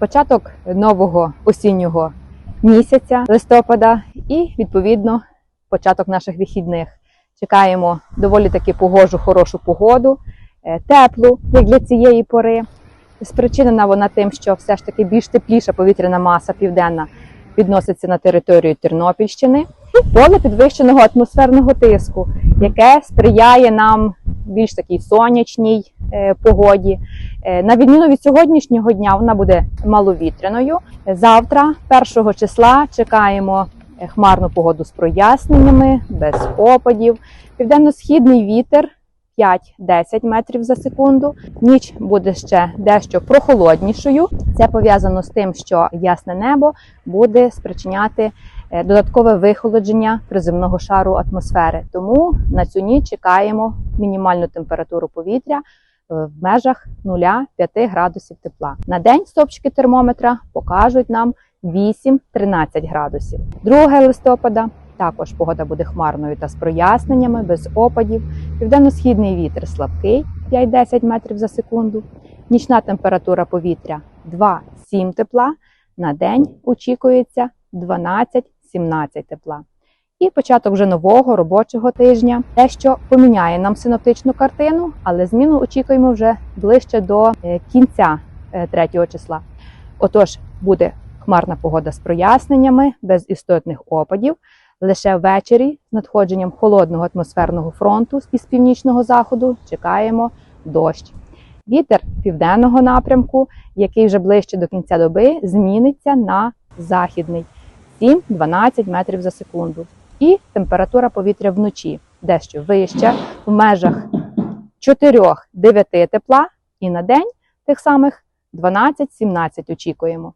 початок нового осіннього місяця листопада і відповідно початок наших вихідних. Чекаємо доволі таки погожу, хорошу погоду, е, теплу, як для цієї пори. Спричинена вона тим, що все ж таки більш тепліша повітряна маса південна відноситься на територію Тернопільщини, поле підвищеного атмосферного тиску, яке сприяє нам більш такій сонячній е, погоді. Е, На відміну від сьогоднішнього дня, вона буде маловітряною. Завтра, 1 числа, чекаємо е, хмарну погоду з проясненнями, без опадів. Південно-східний вітер 5-10 метрів за секунду. Ніч буде ще дещо прохолоднішою. Це пов'язано з тим, що ясне небо буде спричиняти е, додаткове вихолодження приземного шару атмосфери. Тому на цю ніч чекаємо мінімальну температуру повітря в межах 0-5 градусів тепла. На день стопчики термометра покажуть нам 8-13 градусів. 2 листопада також погода буде хмарною та з проясненнями, без опадів. Південно-східний вітер слабкий 5-10 метрів за секунду. Нічна температура повітря 2-7 тепла. На день очікується 12-17 тепла. І початок вже нового робочого тижня, те, що поміняє нам синоптичну картину, але зміну очікуємо вже ближче до е, кінця 3 числа. Отож, буде хмарна погода з проясненнями, без істотних опадів. Лише ввечері з надходженням холодного атмосферного фронту із північного заходу чекаємо дощ. Вітер південного напрямку, який вже ближче до кінця доби, зміниться на західний 7-12 метрів за секунду. І температура повітря вночі дещо вища в межах 4-9 тепла, і на день тих самих 12-17 очікуємо.